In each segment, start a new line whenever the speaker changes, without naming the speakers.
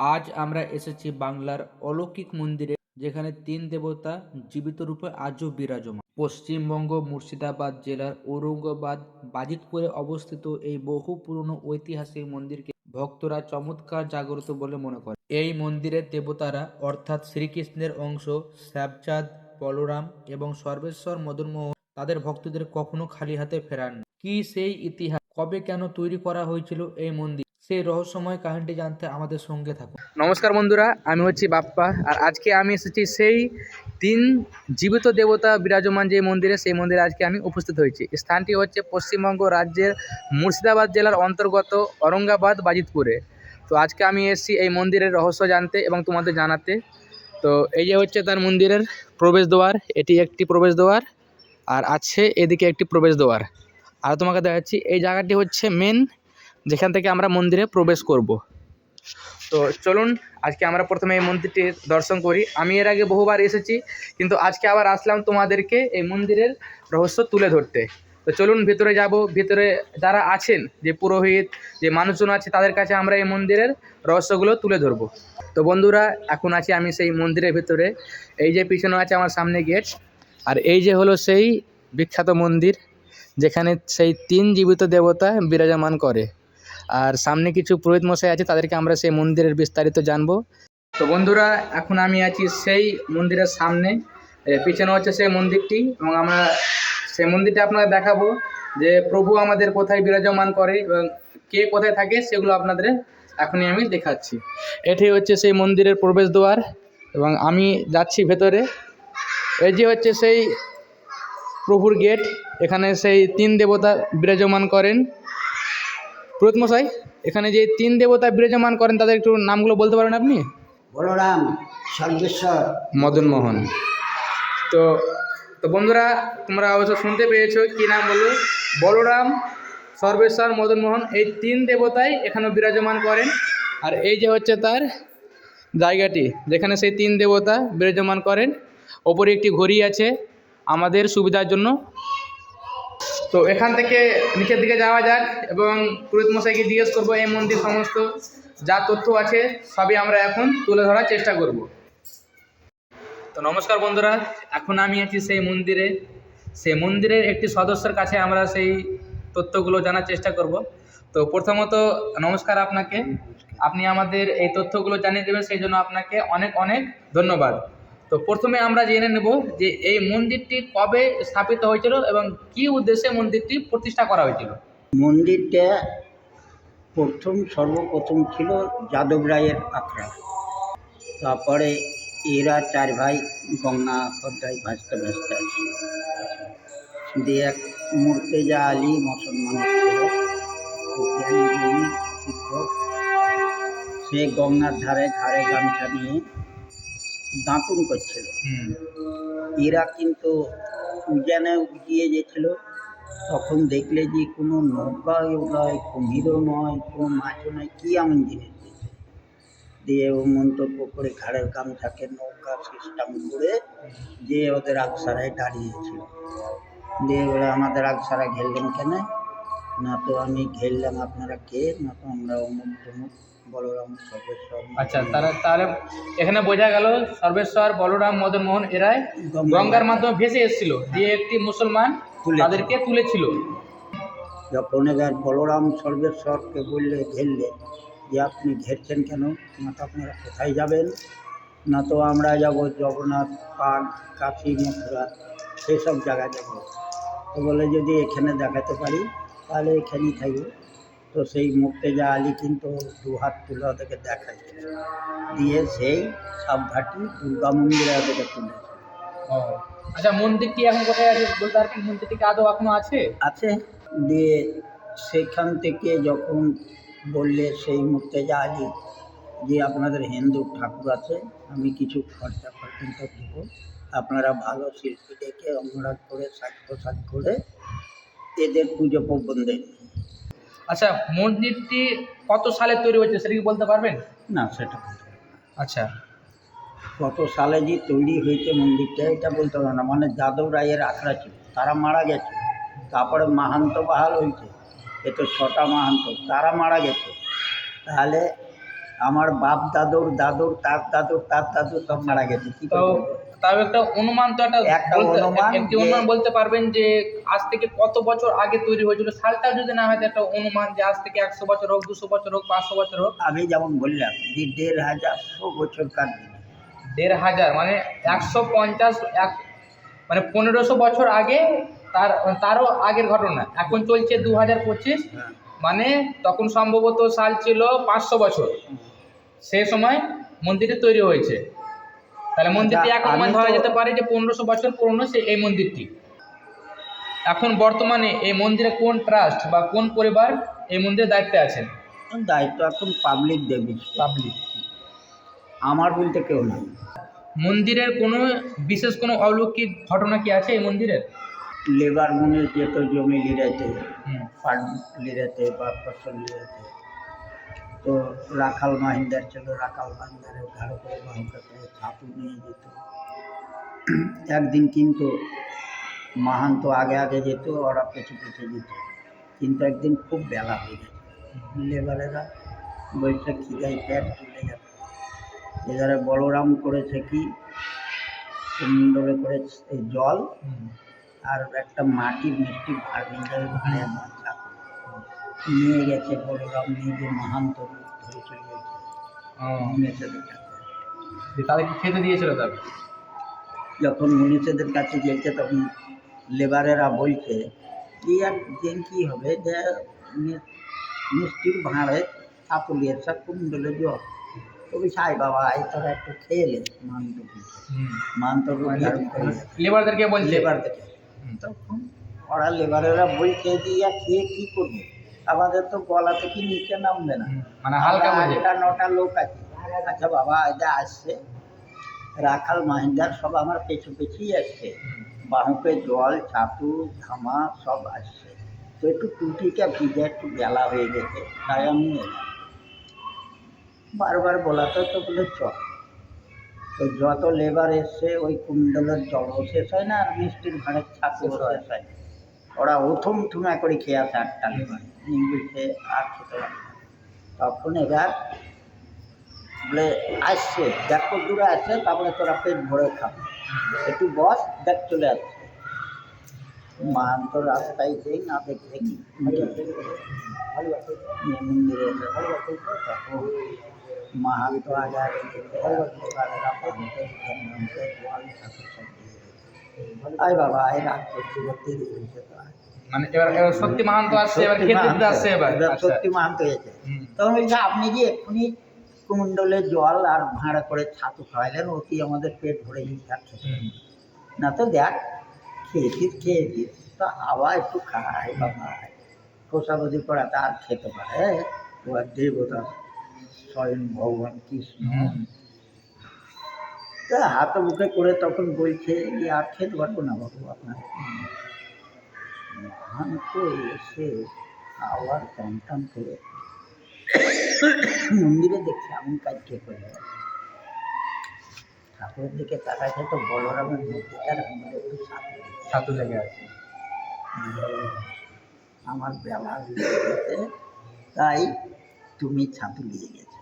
আজ আমরা এসেছি বাংলার অলৌকিক মন্দিরে, যেখানে তিন দেবতা জীবিত রূপে আজও বিরাজমান। পশ্চিমবঙ্গ মুর্শিদাবাদ জেলার ঔরঙ্গাবাদ, বাজিতপুরে অবস্থিত এই বহু পুরনো ঐতিহাসিক মন্দিরকে ভক্তরা চমৎকার জাগ্রত বলে মনে করে এই মন্দিরের দেবতারা অর্থাৎ শ্রীকৃষ্ণের অংশ শ্যাবচাঁদ বলরাম এবং সর্বেশ্বর মদনমোহন তাদের ভক্তদের কখনো খালি হাতে ফেরান কি সেই ইতিহাস, কবে কেন তৈরি করা হয়েছিল এই মন্দির? সেই রহস্যময় কাহিনীটি জানতে আমাদের সঙ্গে থাকুন। নমস্কার বন্ধুরা, আমি হচ্ছি বাপ্পা আর আজকে আমি এসেছি সেই তিন জীবিত দেবতা বিরাজমান যে মন্দিরে, সেই মন্দিরে আজকে আমি উপস্থিত হয়েছি। স্থানটি হচ্ছে পশ্চিমবঙ্গ রাজ্যের মুর্শিদাবাদ জেলার অন্তর্গত অরঙ্গাবাদ বাজিতপুরে। তো আজকে আমি এসেছি এই মন্দিরের রহস্য জানতে এবং তোমাদের জানাতে। তো এই যে হচ্ছে তার মন্দিরের প্রবেশদ্বার, এটি একটি প্রবেশদ্বার আর আছে এদিকে একটি প্রবেশদ্বার। আর তোমাকে দেখাচ্ছি, এই জায়গাটি হচ্ছে মেন যেখান থেকে আমরা মন্দিরে প্রবেশ করব। তো চলুন, আজকে আমরা প্রথমে এই মন্দিরটি দর্শন করি। আমি এর আগে বহুবার এসেছি, কিন্তু আজকে আবার আসলাম তোমাদেরকে এই মন্দিরের রহস্য তুলে ধরতে। তো চলুন, ভিতরে যাব। ভিতরে যারা আছেন, যে পুরোহিত, যে মানুষজন আছে, তাদের কাছে আমরা এই মন্দিরের রহস্যগুলো তুলে ধরবো। তো বন্ধুরা, এখন আছি আমি সেই মন্দিরের ভিতরে। এই যে পিছনে আছে আমার সামনে গেট, আর এই যে হলো সেই বিখ্যাত মন্দির, যেখানে সেই তিন জীবিত দেবতা বিরাজমান করে। আর সামনে কিছু পুরোহিত মশাই আছে, তাদেরকে আমরা সেই মন্দিরের বিস্তারিত জানব। তো বন্ধুরা, এখন আমি আছি সেই মন্দিরের সামনে। পিছনে হচ্ছে সেই মন্দিরটি এবং আমরা সেই মন্দিরটা আপনাদের দেখাবো যে প্রভু আমাদের কোথায় বিরাজমান করে এবং কে কোথায় থাকে সেগুলো আপনাদের এখনই আমি দেখাচ্ছি। এটি হচ্ছে সেই মন্দিরের প্রবেশদ্বার এবং আমি যাচ্ছি ভেতরে। এই যে হচ্ছে সেই প্রভুর গেট, এখানে সেই তিন দেবতা বিরাজমান করেন। পুরোহিত মশাই এখানে যে তিন দেবতা বিরাজমান করেন তাদের একটু নামগুলো বলতে পারেন আপনি?
বলরাম সর্বেশ্বর
মদন মোহন তো তো বন্ধুরা তোমরা অবশ্য শুনতে পেয়েছ কি নাম বলল? বলরাম সর্বেশ্বর মদনমোহন এই তিন দেবতাই এখানে বিরাজমান করেন। আর এই যে হচ্ছে তার জায়গাটি যেখানে সেই তিন দেবতা বিরাজমান করেন ওপরে একটি ঘড়ি আছে আমাদের সুবিধার জন্য। তো এখান থেকে নিচের দিকে যাওয়া যাক এবং পুরোহিত মশাইকে জিজ্ঞেস করব, এই মন্দির সমস্ত যা তথ্য আছে সবই আমরা এখন তুলে ধরার চেষ্টা করব। তো নমস্কার বন্ধুরা, এখন আমি আছি সেই মন্দিরে। সেই মন্দিরের একটি সদস্যের কাছে আমরা সেই তথ্যগুলো জানার চেষ্টা করব। তো প্রথমত নমস্কার আপনাকে। আপনি আমাদের এই তথ্যগুলো জানিয়ে দেবেন, সেই জন্য আপনাকে অনেক অনেক ধন্যবাদ। তো প্রথমে আমরা জেনে নেব যে এই মন্দিরটি কবে স্থাপিত হয়েছিল এবং কি উদ্দেশ্যে মন্দিরটি প্রতিষ্ঠা করা হয়েছিল।
মন্দিরটা প্রথম, সর্বপ্রথম ছিল যাদব রায়ের আখড়া। তারপরে এরা চার ভাই, গঙ্গা, পদ্মায় ভাসতে ভাসতে আছে দিয়ে এক মুর্তেজা আলী মুসলমান ছিল শিক্ষক, সে গঙ্গার ধারে ঘাড়ে গামছা নিয়ে দাঁতুন করছিল। এরা কিন্তু উজানে উজিয়ে গেছিল। তখন দেখলে যে কোনো নৌকাও নয় কুমিরও নয় কোনো মাছও নয় কী এমন জিনিস দিয়ে ও মন্তব্য করে ঘাড়ের গামছাকে নৌকা সিস্টেম করে দিয়ে ওদের আগসারায় দাঁড়িয়েছিল। দিয়ে ওরা আমাদের আগসারা ঘেরলেন কেন? না তো আমি ঘেরলাম আপনারা কে? না তো আমরা অমুক তমুক বলরাম সর্বেশ্বর
আচ্ছা তাহলে তাহলে এখানে বোঝা গেল সর্বেশ্বর বলরাম মদন মোহন এরাই গঙ্গার মাধ্যমে ভেসে এসেছিল দিয়ে একটি মুসলমান তাদেরকে তুলেছিল।
যখন এবার বলরাম সর্বেশ্বরকে বললে ঘেরলে যে আপনি ঘেরছেন কেন? না তো আপনারা কোথায় যাবেন? না তো আমরা যাব জগন্নাথ পার্ক কাশী মথুরা সেসব জায়গায় যাব। তো বলে যদি এখানে দেখাতে পারি তাহলে এখানেই থাকবে। তো সেই মুক্তেজা আলী কিন্তু দু হাত তুলে ওদেরকে দেখাচ্ছে দিয়ে সেই সাবঘাটি দুর্গা মন্দিরে ওদেরকে তুলেছে
ও আচ্ছা মন্দিরটি এখন কোথায় আছে? বলতে পারবেন মন্দিরটি কি আদৌ এখনও আছে?
আছে। দিয়ে সেখান থেকে যখন বললে সেই মুর্তেজা আলী যে আপনাদের হিন্দু ঠাকুর আছে আমি কিছু খরচা পর্যন্ত দেবো। আপনারা ভালো শিল্পী ডেকে আমরা করে সাজ পোশাক করে এদের পুজো পর্বণ দেন
আচ্ছা মন্দিরটি কত সালে তৈরি হয়েছে সেটা কি বলতে পারবেন?
না সেটা।
আচ্ছা।
কত সালে যে তৈরি হয়েছে মন্দিরটা এটা বলতে পারব না। মানে যাদব রায়ের আখড়া ছিল তারা মারা গেছে। তারপরে মাহান্ত বাহাল হয়েছে এ তো ছটা মাহান্ত তারা মারা গেছে। তাহলে আমার বাপ দাদুর দাদুর তার দাদুর তার দাদু সব মারা গেছে কি
তো? তাও একটা অনুমান তো একটা
একটা অনুমান
বলতে পারবেন যে আজ থেকে কত বছর আগে তৈরি হয়েছিল? সালটা যদি না হয় একটা অনুমান যে আজ থেকে একশো বছর হোক দুশো বছর হোক পাঁচশো বছর হোক।
আমি যেমন বললাম যে দেড় হাজার দিনে?
দেড় হাজার মানে একশো পঞ্চাশ এক মানে পনেরোশো বছর আগে তার তারও আগের ঘটনা। এখন চলছে দু হাজার পঁচিশ
হ্যাঁ।
মানে তখন সম্ভবত সাল ছিল পাঁচশো বছর। সে সময় মন্দিরটি তৈরি হয়েছে। তাহলে মন্দিরটি এক অনুমান ধরা যেতে পারে যে পনেরোশো বছর পুরনো সে এই মন্দিরটি। এখন বর্তমানে এই মন্দিরে কোন ট্রাস্ট বা কোন পরিবার এই মন্দিরের দায়িত্বে আছেন?
দায়িত্ব এখন পাবলিক দেবী
পাবলিক।
আমার বলতে কেউ নাই।
মন্দিরের কোনো বিশেষ কোনো অলৌকিক ঘটনা কি আছে এই মন্দিরের?
লেবার মনে যেত জমি
হুম।
ফান্ড লিরাতে বা ফসল লিরাতে তো রাখাল মাহিন্দার ছিল রাখাল মাহিন্দারের ঘাড় করে বাহুকাতে ছাতু নিয়ে যেত। একদিন কিন্তু মাহান তো আগে আগে যেত ওরা পেছে পেছে যেত। কিন্তু একদিন খুব বেলা হয়ে গেছে। লেবারেরা বলছে খিদাই প্যাট চলে যাবে এবারে বলরাম করেছে কি? কুমন্ডলে করে জল আর একটা মাটির মিষ্টি ভার নিয়ে যাবে ভাড়ে নিয়ে গেছে বলরাম নিয়ে গিয়ে মহান্ত ধরে চলে গেছে। মুনিষেদের কাছে
তাদেরকে খেতে দিয়েছিল তবে
যখন মুনিষেদের কাছে গেছে তখন লেবারেরা বলছে যে একদিন কী হবে? যে মিষ্টির ভাঁড়ে চাপুলিয়ে সব কুণ্ডলে জল তো বলছে আয় বাবা আয় তোরা একটু খেয়ে লে মান্ত মান্ত ধারণ
লেবারদেরকে বলছে?
লেবার থেকে
হুম।
তখন ওরা লেবারেরা বলছে যে ইয়া খেয়ে কী করব? আমাদের তো গলা থেকে নিচে নামবে না।
মানে হালকা
আটটা নটা লোক আছে। আচ্ছা বাবা এটা আসছে। রাখাল মাহিন্দার সব আমার পেছু পেছুই আসছে। বাহুকে জল ছাতু ধামা সব আসছে। তো একটু টুটিটা ভিজে একটু বেলা হয়ে গেছে তাই আমি এলাম। বারবার বলাতে তো বলে চল। তো যত লেবার এসছে ওই কুণ্ডলের জলও শেষ হয় না আর মিষ্টির ভাঁড়ের ছাতুও শেষ হয়। ওরা উথুম থুমা করে খেয়ে আসে আটটা লেবার। বলছে আর খেতে পারে না। তখন এবার বলে আসছে দেখো দূরে আসছে তারপরে তোরা পেট ভরে খাবে একটু বস দেখ চলে আসছে মান তো রাস্তায় দেখ না দেখে মন্দিরে এসে তখন মাহান তো আগে আগে যেতে এবারেরা পানিতে ধর্মতে জল ঠাকুর সব দিয়ে
মানে এবার এবার সত্যি মহান তো আসছে এবার খেতে আসছে এবার। আচ্ছা।
সত্যি মাহান্ত হয়েছে। তখন বলছে আপনি যে এক্ষুনি কুমণ্ডলে জল আর ভাঁড়া করে ছাতু খাওয়াইলেন? অতি আমাদের পেট ভরে গিয়ে খাচ্ছে না তো দেখ খেয়েছিস খেয়েছিস তো আবার একটু খাই বাবা। খোসাবদি করা তা আর খেতে পারে। ও আর দেবতা স্বয়ং ভগবান কৃষ্ণ। তা হাতে মুখে করে তখন বলছে যে আর খেতে পারব না বাবু আপনার মহান তো এসে আবার টান টান করে মন্দিরে দেখছি এমন কাজ কে করে? ঠাকুরের দিকে তাকাইছে তো বলরামের মূর্তিটার আমার একটু সাথে
জায়গায় আছে।
আমার বেলা তাই তুমি ছাতু নিয়ে গেছো।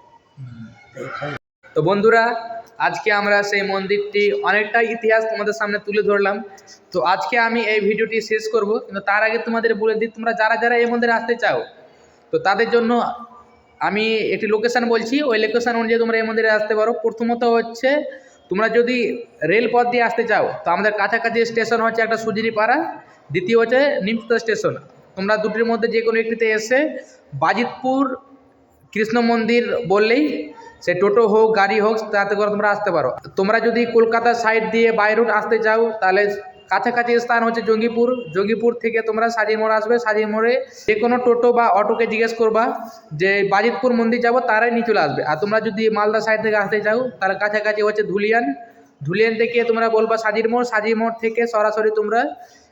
তো বন্ধুরা আজকে আমরা সেই মন্দিরটি অনেকটা ইতিহাস তোমাদের সামনে তুলে ধরলাম। তো আজকে আমি এই ভিডিওটি শেষ করব, কিন্তু তার আগে তোমাদের বলে দিই, তোমরা যারা যারা এই মন্দিরে আসতে চাও, তো তাদের জন্য আমি একটি লোকেশান বলছি। ওই লোকেশান অনুযায়ী তোমরা এই মন্দিরে আসতে পারো। প্রথমত হচ্ছে, তোমরা যদি রেলপথ দিয়ে আসতে চাও, তো আমাদের কাছাকাছি স্টেশন হচ্ছে একটা সুজিরি পাড়া দ্বিতীয় হচ্ছে নিমতা স্টেশন। তোমরা দুটির মধ্যে যে কোনো একটিতে এসে বাজিতপুর কৃষ্ণ মন্দির বললেই সে টোটো হোক, গাড়ি হোক, তাতে করে তোমরা আসতে পারো। তোমরা যদি কলকাতা সাইড দিয়ে বাই রুট আসতে চাও, তাহলে কাছাকাছি স্থান হচ্ছে জঙ্গিপুর। জঙ্গিপুর থেকে তোমরা সাজির মোড় আসবে। সাজির মোড়ে যে কোনো টোটো বা অটোকে জিজ্ঞেস করবা যে, বাজিতপুর মন্দির যাব? তারাই নিয়ে চলে আসবে। আর তোমরা যদি মালদা সাইড থেকে আসতে চাও, তাহলে কাছাকাছি হচ্ছে ধুলিয়ান। ধুলিয়ান থেকে তোমরা বলবা সাজির মোড়। সাজির মোড় থেকে সরাসরি তোমরা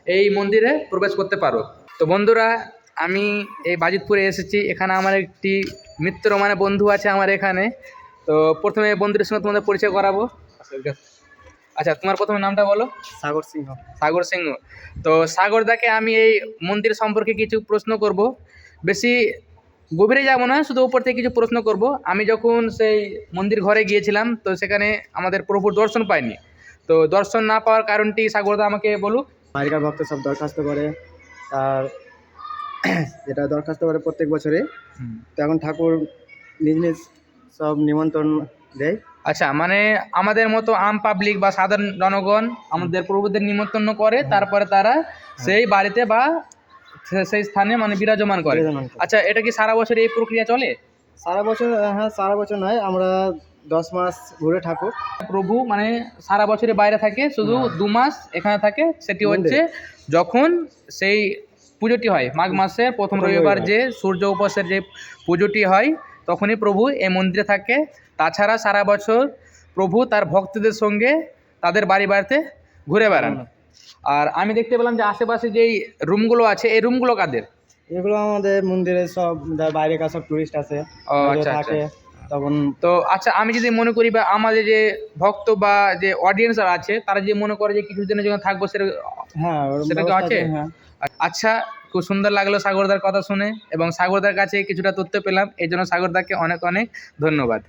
এই মন্দিরে প্রবেশ করতে পারো। তো বন্ধুরা আমি এই বাজিতপুরে এসেছি। এখানে আমার একটি মিত্র মানে বন্ধু আছে আমার এখানে। তো প্রথমে বন্ধুদের সঙ্গে তোমাদের পরিচয় করাবো। আচ্ছা তোমার প্রথমে নামটা বলো।
সাগর সিংহ।
সাগর সিংহ। তো সাগরদাকে আমি এই মন্দির সম্পর্কে কিছু প্রশ্ন করব। বেশি গভীরে যাব না শুধু উপর থেকে কিছু প্রশ্ন করব। আমি যখন সেই মন্দির ঘরে গিয়েছিলাম তো সেখানে আমাদের প্রভুর দর্শন পাইনি। তো দর্শন না পাওয়ার কারণটি সাগরদা আমাকে বলুক।
আগেকার ভক্ত সব দরখাস্ত করে। আর যেটা দরখাস্ত করে প্রত্যেক বছরে। তো এখন ঠাকুর নিজ নিজ সব নিমন্ত্রণ দেয়।
আচ্ছা মানে আমাদের মতো আম পাবলিক বা সাধারণ জনগণ আমাদের প্রভুদের নিমন্ত্রণ করে তারপরে তারা সেই বাড়িতে বা সেই স্থানে মানে বিরাজমান করে। আচ্ছা এটা কি সারা বছর এই প্রক্রিয়া চলে?
সারা বছর হ্যাঁ সারা বছর নয় আমরা দশ মাস ঘুরে ঠাকুর।
প্রভু মানে সারা বছরে বাইরে থাকে শুধু দু মাস এখানে থাকে সেটি হচ্ছে যখন সেই পুজোটি হয়। মাঘ মাসের প্রথম রবিবার। যে সূর্য উপাসের যে পুজোটি হয় তখনই প্রভু এই মন্দিরে থাকে। তাছাড়া সারা বছর প্রভু তার ভক্তদের সঙ্গে তাদের বাড়ি বাড়িতে ঘুরে বেড়ান। আর আমি দেখতে পেলাম যে আশেপাশে যেই রুমগুলো আছে এই রুমগুলো কাদের?
এগুলো আমাদের মন্দিরে সব বাইরেকার সব টুরিস্ট আছে।
ও আচ্ছা আচ্ছা
থাকে তখন
তো আচ্ছা আমি যদি মনে করি বা আমাদের যে ভক্ত বা যে অডিয়েন্স আছে তারা যে মনে করে যে কিছুদিনের জন্য থাকব সেটা
হ্যাঁ
সেটা কি আছে?
হ্যাঁ।
আচ্ছা খুব সুন্দর লাগল সাগরদার কথা শুনে এবং সাগরদার কাছে কিছুটা তথ্য পেলাম। এই জন্য সাগরদাকে অনেক অনেক ধন্যবাদ।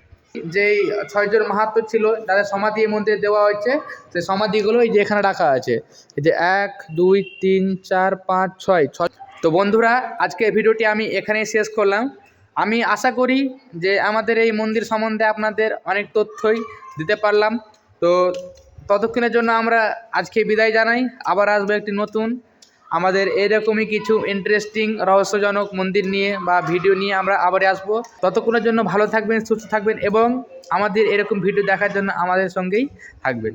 যেই ছয়জন মাহাত্ম ছিল তাদের সমাধি এই মন্দিরে দেওয়া হয়েছে। সেই সমাধিগুলো এই যে এখানে রাখা আছে। এই যে এক দুই তিন চার পাঁচ ছয় ছয়। তো বন্ধুরা আজকে ভিডিওটি আমি এখানেই শেষ করলাম। আমি আশা করি যে আমাদের এই মন্দির সম্বন্ধে আপনাদের অনেক তথ্যই দিতে পারলাম। তো ততক্ষণের জন্য আমরা আজকে বিদায় জানাই। আবার আসব একটি নতুন আমাদের এরকমই কিছু ইন্টারেস্টিং রহস্যজনক মন্দির নিয়ে বা ভিডিও নিয়ে আমরা আবার আসব। ততক্ষণের জন্য ভালো থাকবেন, সুস্থ থাকবেন এবং আমাদের এরকম ভিডিও দেখার জন্য আমাদের সঙ্গেই থাকবেন।